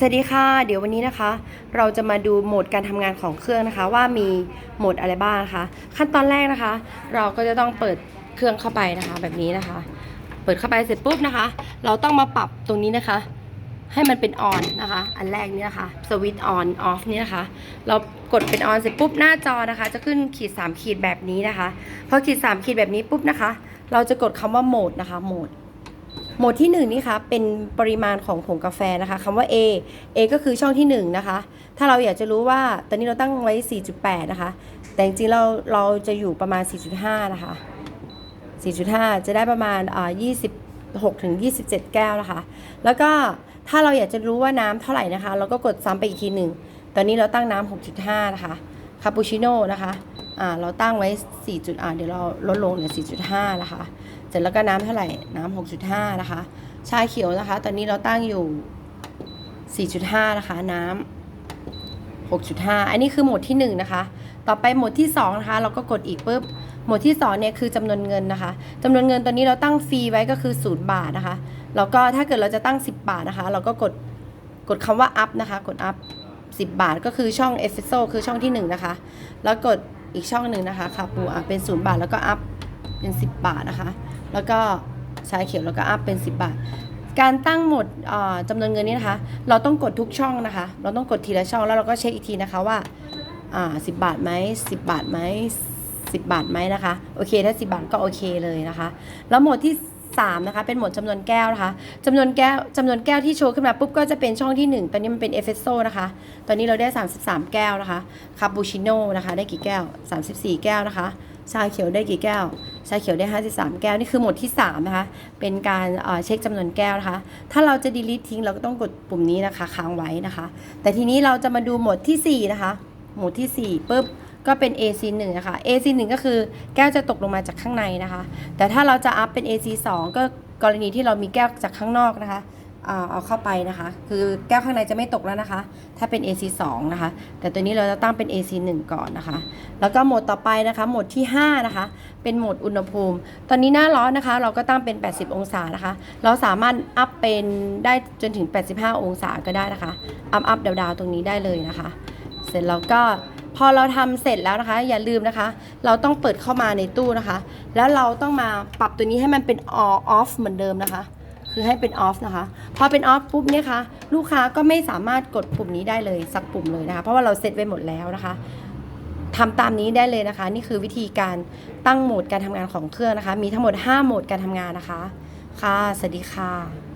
สวัสดีค่ะ เดี๋ยววันนี้นะคะ เราจะมาดูโหมดการทำงานของเครื่องนะคะ ว่ามีโหมดอะไรบ้างนะคะ ขั้นตอนแรกนะคะ เราก็จะต้องเปิดเครื่องเข้าไปนะคะ แบบนี้นะคะ เปิดเข้าไปเสร็จปุ๊บนะคะ เราต้องมาปรับตรงนี้นะคะ ให้มันเป็นออนนะคะ อันแรกนี่นะคะสวิตช์ออนออฟนี่นะคะ เรากดเป็นออนเสร็จปุ๊บหน้าจอนะคะ จะขึ้นขีด 3 ขีดแบบนี้นะคะพอขีด 3 ขีดแบบนี้ปุ๊บนะคะ เราจะกดคำว่าโหมดนะคะโหมด หมดที่1นี่คะเป็นปริมาณของผงกาแฟนะคะคำว่า A A ก็คือช่องที่ 1 นะคะ ถ้าเราอยากจะรู้ว่าตอนนี้เราตั้งไว้ 4.8 นะคะ แต่จริงๆเราเราจะอยู่ประมาณ 4.5 นะคะ 4.5 จะได้ประมาณอ่า26ถึง27 แก้วนะคะ แล้วก็ถ้าเราอยากจะรู้ว่าน้ำเท่าไหร่นะคะ เราก็กดซ้ำไปอีกทีหนึ่ง ตอนนี้เราตั้งน้ำ6.5 นะคะ คาปูชิโน่นะคะอ่าเราตั้งไว้4จุดอ่าเดี๋ยวเราลดลงเหลือ4.5 นะคะ เสร็จแล้วก็น้ำเท่าไหร่น้ำ6.5 นะคะ ชาเขียวนะคะ ตอนนี้เราตั้งอยู่ 4.5 นะคะ น้ำ6.5 อันนี้คือโหมดที่ 1 นะคะ ต่อไปโหมดที่ 2 นะคะ เราก็กดอีกปุ๊บโหมดที่2เนี่ยคือจำนวนเงินนะคะจำนวนเงินตอนนี้เราตั้งฟรีไว้ก็คือ 0 บาทนะคะ แล้วก็ถ้าเกิดเราจะตั้ง 10 บาทนะคะ เราก็กดกดคำว่า up นะคะ กด up 10 บาทก็คือช่อง e f f e s o คือช่องที่ 1 นะคะ แล้วกดอีกช่องหนึ่งนะคะคาปูอะเป็น 0 บาทแล้วก็ up เป็น 10 บาทนะคะ แล้วก็ชาเขียวแล้วก็ up เป็น 10 บาท การตั้งหมดจำนวนเงินนี้นะคะ เราต้องกดทุกช่องนะคะ เราต้องกดทีละช่องแล้วเราก็เช็คอีกทีนะคะว่าอ่าสิบาทไหมสิบาทไหมสิบาทไหมนะคะ โอเคถ้า 10 บาทก็โอเคเลยนะคะ แล้วหมดที่ 3 นะคะ เป็นโหมดจำนวนแก้วนะคะจำนวนแก้วจำนวนแก้วที่โชว์ขึ้นมาปุ๊บก็จะเป็นช่องที่ 1 ตอนนี้มันเป็นเอฟเฟโซนะคะ ตอนนี้เราได้ 33 แก้วนะคะคาปูชิโน่นะคะ ได้กี่แก้ว 34 แก้วนะคะ ชาเขียวได้กี่แก้ว ชาเขียวได้ 53 แก้ว นี่คือโหมดที่ 3 นะคะ เป็นการเช็คจำนวนแก้วนะคะ ถ้าเราจะ delete ทิ้งเราก็ต้องกดปุ่มนี้นะคะ ค้างไว้นะคะ แต่ทีนี้เราจะมาดูโหมดทีสี่ 4 นะคะโหมดที่4ปุ๊บ ก็เป็น AC 1นะคะ AC 1ก็คือแก้วจะตกลงมาจากข้างในนะคะ แต่ถ้าเราจะอัพเป็น AC 2ก็กรณีที่เรามีแก้วจากข้างนอกนะคะเอาเข้าไปนะคะ คือแก้วข้างในจะไม่ตกแล้วนะคะ ถ้าเป็น AC 2นะคะ แต่ตัวนี้เราจะตั้งเป็น AC 1ก่อนนะคะ แล้วก็โหมดต่อไปนะคะ โหมดที่ 5 นะคะ เป็นโหมดอุณหภูมิ ตอนนี้หน้าร้อนนะคะ เราก็ตั้งเป็น 80 องศานะคะ เราสามารถอัพเป็นได้จนถึง 85 องศาก็ได้นะคะ อัพอัพดาวๆตรงนี้ได้เลยนะคะ เสร็จแล้วก็ พอเราทำเสร็จแล้วนะคะ อย่าลืมนะคะ เราต้องเปิดเข้ามาในตู้นะคะ แล้วเราต้องมาปรับตัวนี้ให้มันเป็น on off เหมือนเดิมนะคะ คือให้เป็น off นะคะ พอเป็น off ปุ๊บเนี่ยค่ะลูกค้าก็ไม่สามารถกดปุ่มนี้ได้เลยสักปุ่มเลยนะคะ เพราะว่าเราเซตไว้หมดแล้วนะคะทำตามนี้ได้เลยนะคะ นี่คือวิธีการตั้งโหมดการทำงานของเครื่องนะคะ มีทั้งหมด 5 โหมดการทำงานนะคะ ค่ะ สวัสดีค่ะ